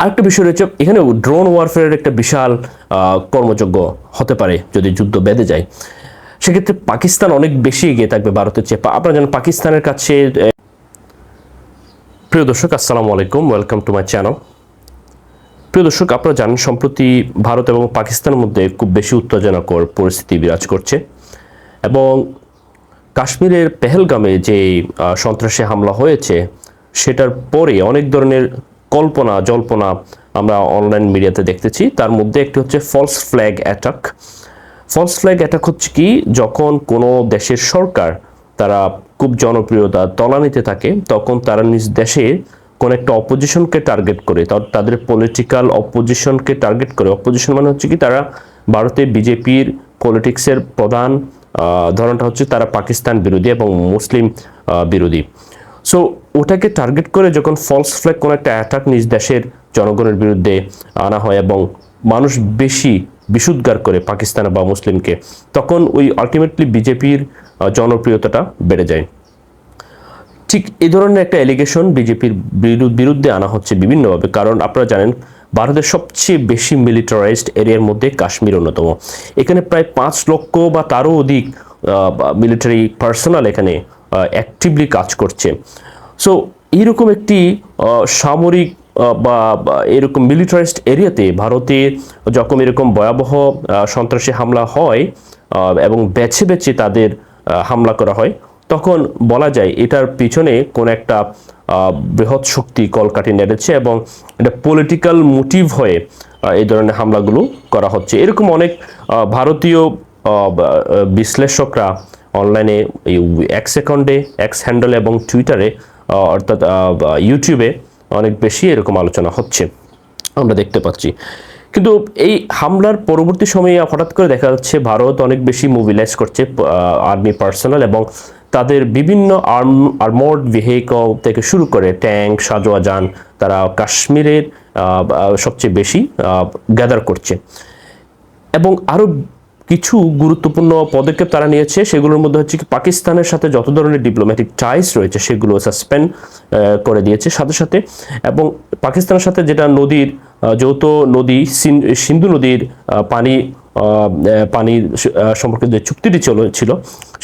আরেকটা বিষয় রয়েছে এখানে ড্রোন ওয়ারফেয়ারের একটা বিশাল কর্মযোগ্য হতে পারে যদি যুদ্ধ বেঁধে যায়। সেক্ষেত্রে পাকিস্তান অনেক বেশি এগিয়ে থাকবে ভারতের চেয়ে। আপনারা জানেন পাকিস্তানের কাছে প্রিয় দর্শক, আসসালামু আলাইকুম ওয়েলকাম টু মাই চ্যানেল প্রিয় দর্শক, আপনারা জানেন, সম্প্রতি ভারত এবং পাকিস্তানের মধ্যে খুব বেশি উত্তেজনাকর পরিস্থিতি বিরাজ করছে। এবং কাশ্মীরের পেহেলগামে যে সন্ত্রাসী হামলা হয়েছে, সেটার পরে অনেক ধরনের কল্পনা, জল্পনা আমরা অনলাইন মিডিয়াতে দেখতেছি। তার মধ্যে একটি হচ্ছে false flag attack false flag attack হচ্ছে কি, যখন কোনো দেশের সরকার তারা খুব জনপ্রিয়তা তলানিতে থাকে, তখন তারা নিজ দেশে কোন একটা অপোজিশনকে টার্গেট করে। তাদের পলিটিক্যাল অপোজিশনকে টার্গেট করে। অপোজিশন মানে হচ্ছে কি, তারা ভারতে বিজেপির পলিটিক্সের প্রধান ধরনটা হচ্ছে তারা পাকিস্তান বিরোধী এবং মুসলিম বিরোধী। সো ওটাকে টার্গেট করে যখন ফলস ফ্ল্যাগ কোনো একটা অ্যাটাক নিজ দেশের জনগণের বিরুদ্ধে আনা হয় এবং মানুষ বেশি বিশুদ্গার করে পাকিস্তান বা মুসলিমকে, তখন ওই আলটিমেটলি বিজেপির জনপ্রিয়তাটা বেড়ে যায়। ঠিক এই ধরনের একটা এলিগেশন বিজেপির বিরুদ্ধে আনা হচ্ছে বিভিন্নভাবে। কারণ আপনারা জানেন, ভারতের সবচেয়ে বেশি মিলিটারাইজড এরিয়ার মধ্যে কাশ্মীর অন্যতম। এখানে প্রায় পাঁচ লক্ষ বা তারও অধিক মিলিটারি পার্সোনাল এখানে অ্যাক্টিভলি কাজ করছে। সো এইরকম একটি সামরিক বা এরকম মিলিটারিস্ট এরিয়াতে ভারতে যখন এরকম ভয়াবহ সন্ত্রাসী হামলা হয় এবং বেছে বেছে তাদের হামলা করা হয়, তখন বলা যায় এটার পিছনে কোন একটা বৃহৎ শক্তি কলকাঠি নেড়েছে এবং এটা পলিটিক্যাল মোটিভ হয়ে এই ধরনের হামলাগুলো করা হচ্ছে। এরকম অনেক ভারতীয় বিশ্লেষকরা অনলাইনে এক্স অ্যাকাউন্টে এক্স হ্যান্ডেল এবং টুইটারে অর্থাৎ ইউটিউবে অনেক বেশি এরকম আলোচনা হচ্ছে, আমরা দেখতে পাচ্ছি। কিন্তু এই হামলার পরবর্তী সময়ে হঠাৎ করে দেখা যাচ্ছে ভারত অনেক বেশি মোবিলাইজ করছে আর্মি পার্সোনাল এবং তাদের বিভিন্ন আর্ম আর্মোর্ড ভেহিকল থেকে শুরু করে ট্যাঙ্ক সাজোয়া যান তারা কাশ্মীরের সবচেয়ে বেশি গ্যাদার করছে। এবং আরও কিছু গুরুত্বপূর্ণ পদক্ষেপ তারা নিয়েছে, সেগুলোর মধ্যে হচ্ছে কি পাকিস্তানের সাথে যত ধরনের ডিপ্লোম্যাটিক টাইস রয়েছে সেগুলো সাসপেন্ড করে দিয়েছে। সাথে সাথে এবং পাকিস্তানের সাথে যেটা নদীর যৌথ নদী, সিন- সিন্ধু নদীর পানি পানির সম্পর্কে যে চুক্তিটি ছিল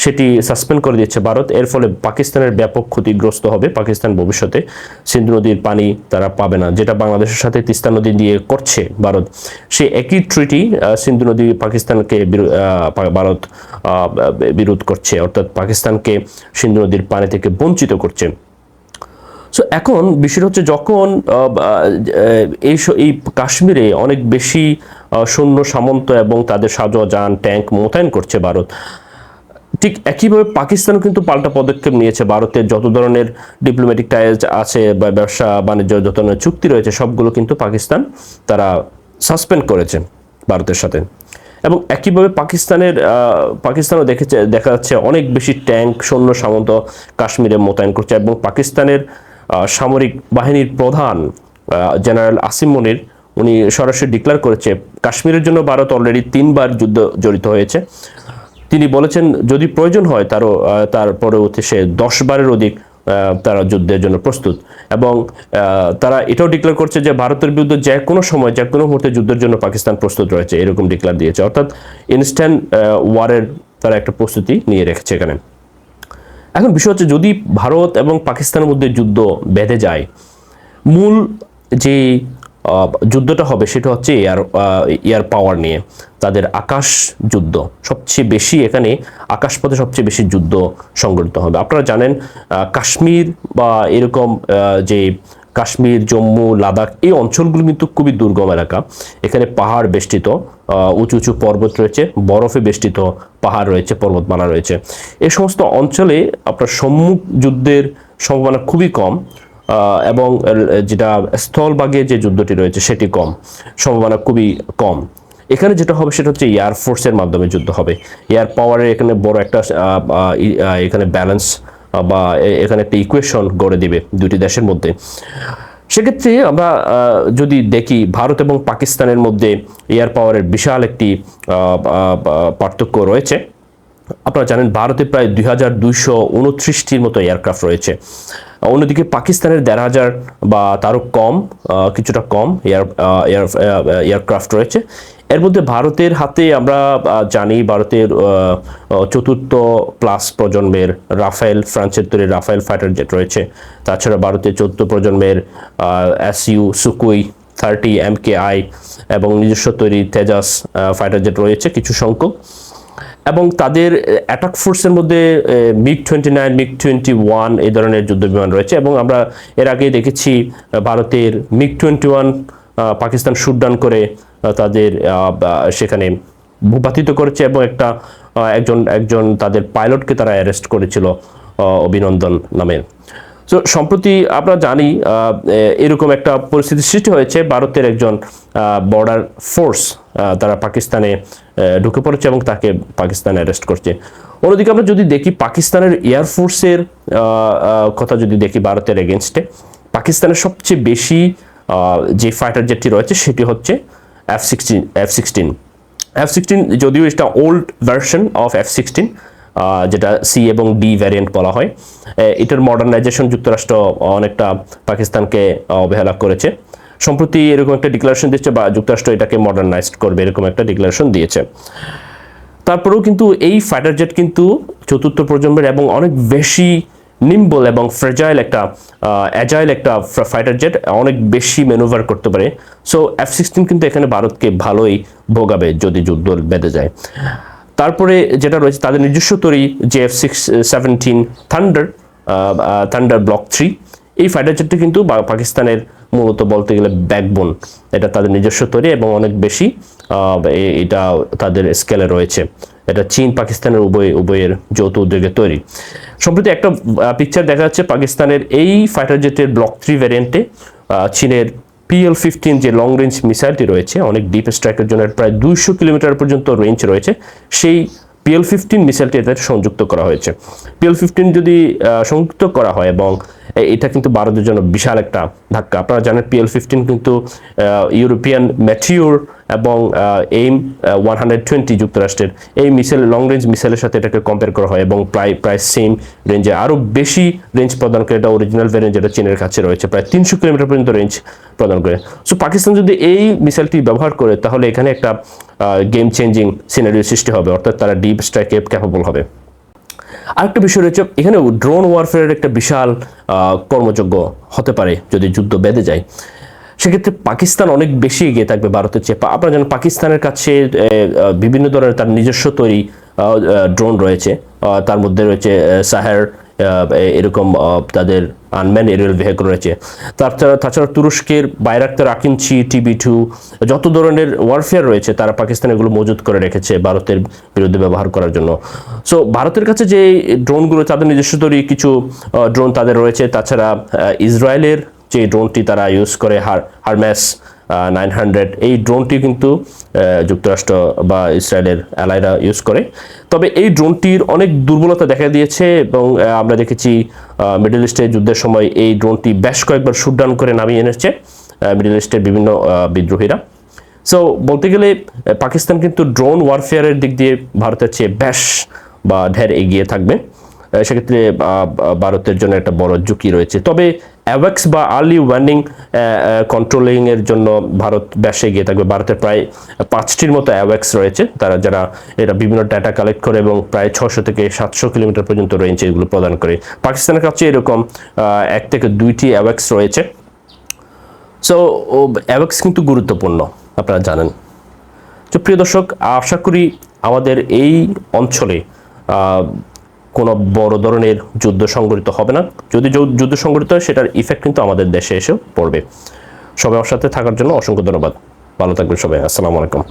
সেটি সাসপেন্ড করে দিয়েছে ভারত। এর ফলে পাকিস্তানের ব্যাপক ক্ষতিগ্রস্ত হবে পাকিস্তান ভবিষ্যতে। সিন্ধু নদীর পানি তারা পাবে না, যেটা বাংলাদেশের সাথে তিস্তা নদী দিয়ে করছে ভারত। সেই একই ট্রিটি সিন্ধু নদী পাকিস্তানকে ভারত বিরোধ করছে, অর্থাৎ পাকিস্তানকে সিন্ধু নদীর পানি থেকে বঞ্চিত করছে। সো এখন বিষয়টা হচ্ছে যখন এই এই কাশ্মীরে অনেক বেশি সৈন্য, সামন্ত এবং তাদের সাজোয়া যান ট্যাঙ্ক মোতায়েন করছে ভারত ঠিক একইভাবে পাকিস্তানও কিন্তু পাল্টা পদক্ষেপ নিয়েছে। ভারতের যত ধরনের ডিপ্লোম্যাটিক টাইজ আছে বা ব্যবসা, বাণিজ্য, যত ধরনের চুক্তি রয়েছে, সবগুলো কিন্তু পাকিস্তান তারা সাসপেন্ড করেছে ভারতের সাথে। এবং একইভাবে পাকিস্তানের পাকিস্তানও দেখেছে দেখা যাচ্ছে অনেক বেশি ট্যাঙ্ক সৈন্য সামন্ত কাশ্মীরে মোতায়েন করছে এবং পাকিস্তানের সামরিক বাহিনীর প্রধান জেনারেল আসিম মনির, উনি সরাসরি ডিক্লেয়ার করেছে, কাশ্মীরের জন্য ভারত অলরেডি তিনবার যুদ্ধ জড়িত হয়েছে। তিনি বলেছেন, যদি প্রয়োজন হয় তারও তার পরবর্তী সে দশ বারের অধিক তারা যুদ্ধের জন্য প্রস্তুত। এবং তারা এটাও ডিক্লেয়ার করছে যে ভারতের বিরুদ্ধে যে কোনো সময়, যে কোনো মুহূর্তে যুদ্ধের জন্য পাকিস্তান প্রস্তুত রয়েছে, এরকম ডিক্লেয়ার দিয়েছে। অর্থাৎ ইনস্ট্যান্ট ওয়ারের তারা একটা প্রস্তুতি নিয়ে রেখেছে এখানে। এখন বিষয় হচ্ছে, যদি ভারত এবং পাকিস্তানের মধ্যে যুদ্ধ বেঁধে যায়, মূল যে যুদ্ধটা হবে সেটা হচ্ছে এয়ার এয়ার পাওয়ার নিয়ে, তাদের আকাশ যুদ্ধ। সবচেয়ে বেশি এখানে আকাশপথে সবচেয়ে বেশি যুদ্ধ সংঘটিত হবে। আপনারা জানেন কাশ্মীর বা এরকম যে কাশ্মীর, জম্মু, লাদাখ, এই অঞ্চলগুলো কিন্তু খুবই দুর্গম এলাকা। এখানে পাহাড় বেষ্টিত উঁচু উঁচু পর্বত রয়েছে, বরফে বেষ্টিত পাহাড় রয়েছে, পর্বতমালা রয়েছে। এ সমস্ত অঞ্চলে আপনার সম্মুখ যুদ্ধের সম্ভাবনা খুবই কম। এবং যেটা স্থলভাগে যে যুদ্ধটি রয়েছে সেটি কম, সম্ভাবনা খুবই কম। এখানে যেটা হবে সেটা হচ্ছে এয়ার ফোর্সের মাধ্যমে যুদ্ধ হবে। এয়ার পাওয়ারের এখানে বড় একটা এখানে ব্যালেন্স বা এখানে একটা ইকুয়েশন গড়ে দিবে দুটি দেশের মধ্যে। সেক্ষেত্রে আমরা যদি দেখি ভারত এবং পাকিস্তানের মধ্যে এয়ার পাওয়ারের বিশাল একটি পার্থক্য রয়েছে। আপনারা জানেন ভারতে প্রায় দুই হাজার দুইশো উনত্রিশটির মতো এয়ারক্রাফট রয়েছে। অন্যদিকে পাকিস্তানের দেড় হাজার বা তারও কম কিছুটা কম এয়ার এয়ার এয়ারক্রাফট রয়েছে। এর মধ্যে ভারতের হাতে আমরা জানি ভারতের চতুর্থ প্লাস প্রজন্মের রাফেল ফ্রান্সের তৈরি রাফেল ফাইটার জেট রয়েছে। তাছাড়া ভারতের চতুর্থ প্রজন্মের S U Sukhoi thirty M K I এবং নিজস্ব তৈরি তেজাস ফাইটার জেট রয়েছে কিছু সংখ্যক। এবং তাদের অ্যাটাক ফোর্সের মধ্যে MiG twenty nine MiG twenty one এই ধরনের যুদ্ধ বিমান রয়েছে এবং আমরা এর আগে দেখেছি ভারতের MiG twenty one Pakistan shootdown করে তাদের সেখানে ভূপাতিত করেছে এবং একটা একজন একজন তাদের পাইলটকে তারা অ্যারেস্ট করেছিল অভিনন্দন নামে। তো সম্প্রতি আমরা জানি এরকম একটা পরিস্থিতি সৃষ্টি হয়েছে। ভারতের একজন বর্ডার ফোর্স তারা পাকিস্তানে ঢুকে পড়েছে এবং তাকে পাকিস্তানে অ্যারেস্ট করছে। অন্যদিকে আমরা যদি দেখি, পাকিস্তানের এয়ারফোর্সের কথা যদি দেখি ভারতের এগেনস্টে পাকিস্তানের সবচেয়ে বেশি যে ফাইটার জেটটি রয়েছে, সেটি হচ্ছে F sixteen F sixteen F sixteen যদিও এটা old version of F sixteen যেটা সি এবং ডি ভ্যারিয়েন্ট বলা হয়। এটার মডার্নাইজেশন যুক্তরাষ্ট্র অনেকটা পাকিস্তানকে অবহেলা করেছে। সম্প্রতি এরকম একটা ডিক্লারেশন দিচ্ছে বা যুক্তরাষ্ট্র এটাকে মডার্নাইজ করবে, এরকম একটা ডিক্লারেশন দিয়েছে। তারপরেও কিন্তু এই ফাইটার জেট কিন্তু চতুর্থ প্রজন্মের এবং অনেক বেশি নিম্বল এবং ফ্রেজাইল একটা অ্যাজাইল একটা ফাইটার জেট অনেক বেশি ম্যানুভার করতে পারে। সো এফ সিক্সটিন কিন্তু এখানে ভারতকে ভালোই ভোগাবে যদি যুদ্ধ বেঁধে যায়। তারপরে যেটা রয়েছে, তাদের নিজস্ব তৈরি যে F six seventeen thunder thunder block three এই ফাইটার জেটটি কিন্তু পাকিস্তানের মূলত বলতে গেলে ব্যাকবোন এটা তাদের নিজস্ব তৈরি এবং অনেক বেশি এটা তাদের স্কেলে রয়েছে। এটা চীন, পাকিস্তানের উভয়, উভয়ের যৌথ উদ্যোগে তৈরি। সম্প্রতি একটা পিকচার দেখা যাচ্ছে পাকিস্তানের এই ফাইটার জেটের ব্লক থ্রি ভ্যারিয়েন্টে চীনের পিএল ফিফটিন যে লং রেঞ্জ মিসাইলটি রয়েছে, অনেক ডিপ স্ট্রাইকের জন্য প্রায় দুইশো কিলোমিটার পর্যন্ত রেঞ্জ রয়েছে, সেই পিএল ফিফটিন মিসাইলটি এদের সংযুক্ত করা হয়েছে। পিএল ফিফটিন যদি সংযুক্ত করা হয় এবং এটা কিন্তু ভারতের জন্য বিশাল একটা ধাক্কা। আপনারা জানেন পিএল ফিফটিন কিন্তু ইউরোপিয়ান ম্যাটিউর এবং এইম ওয়ান হান্ড্রেড টোয়েন্টি যুক্তরাষ্ট্রের। এই মিসাইল লং রেঞ্জ মিসাইলের সাথে এটাকে কম্পেয়ার করা হয় এবং প্রায় প্রায় সেম রেঞ্জে আরও বেশি রেঞ্জ প্রদান করে এটা অরিজিনাল ভ্যারিয়েন্ট যেটা চীনের কাছে রয়েছে, প্রায় তিনশো কিলোমিটার পর্যন্ত রেঞ্জ প্রদান করে। সো পাকিস্তান যদি এই মিসাইলটি ব্যবহার করে, তাহলে এখানে একটা গেম চেঞ্জিং সিনারিও সৃষ্টি হবে, অর্থাৎ তারা ডিপ স্ট্রাইকে ক্যাপেবল হবে। আরেকটা বিষয় রয়েছে এখানে ড্রোন ওয়ারফেয়ারের একটা বিশাল কর্মযোগ্য হতে পারে যদি যুদ্ধ বেঁধে যায়। সেক্ষেত্রে পাকিস্তান অনেক বেশি এগিয়ে থাকবে ভারতের চেয়ে। আপনারা জানেন পাকিস্তানের কাছে বিভিন্ন ধরনের তার নিজস্ব তৈরি ড্রোন রয়েছে। তার মধ্যে রয়েছে সাহের এরকম তাদের আনম্যান এরিয়াল ভেহিকল রয়েছে। তাছাড়া তাছাড়া তুরস্কের বাইরাক্তার আকিনচি টিবি টু, যত ধরনের ওয়ারফেয়ার রয়েছে, তারা পাকিস্তান এগুলো মজুত করে রেখেছে ভারতের বিরুদ্ধে ব্যবহার করার জন্য। সো ভারতের কাছে যে ড্রোনগুলো, তাদের নিজস্ব তৈরি কিছু ড্রোন তাদের রয়েছে। তাছাড়া ইসরায়েলের যে ড্রোনটি তারা ইউজ করে, হার, হারম্যাস নাইন হান্ড্রেড এই ড্রোনটি কিন্তু যুক্তরাষ্ট্র বা ইসরায়েলের অ্যালাইরা ইউজ করে। তবে এই ড্রোনটির অনেক দুর্বলতা দেখা দিয়েছে এবং আমরা দেখেছি মিডল ইস্টের যুদ্ধের সময় এই ড্রোনটি বেশ কয়েকবার শুটডাউন করে নামিয়ে এনেছে মিডল ইস্টের বিভিন্ন বিদ্রোহীরা। সো বলতে গেলে পাকিস্তান কিন্তু ড্রোন ওয়ারফেয়ারের দিক দিয়ে ভারতের চেয়ে বেশ বা ঢের এগিয়ে থাকবে। সেক্ষেত্রে ভারতের জন্য একটা বড় ঝুঁকি রয়েছে। তবে অ্যাওয়াক্স বা আর্লি ওয়ার্নিং কন্ট্রোলিংয়ের জন্য ভারত বেশ গিয়ে থাকবে। ভারতের প্রায় পাঁচটির মতো অ্যাওয়াক্স রয়েছে। তারা যারা এরা বিভিন্ন ডাটা কালেক্ট করে এবং প্রায় ছশো থেকে সাতশো কিলোমিটার পর্যন্ত রেঞ্জ এগুলো প্রদান করে। পাকিস্তানের কাছে এরকম এক থেকে দুইটি অ্যাওয়াক্স রয়েছে। সো অ্যাওয়াক্স কিন্তু গুরুত্বপূর্ণ, আপনারা জানেন। তো প্রিয় দর্শক, আশা করি আমাদের এই অঞ্চলে কোনো বড় ধরনের যুদ্ধ সংগঠিত হবে না। যদি যুদ্ধ সংগঠিত হয়, সেটার ইফেক্ট কিন্তু আমাদের দেশে এসেও পড়বে। সবাই আমার সাথে থাকার জন্য অসংখ্য ধন্যবাদ। ভালো থাকবেন সবাই। আসসালামু আলাইকুম।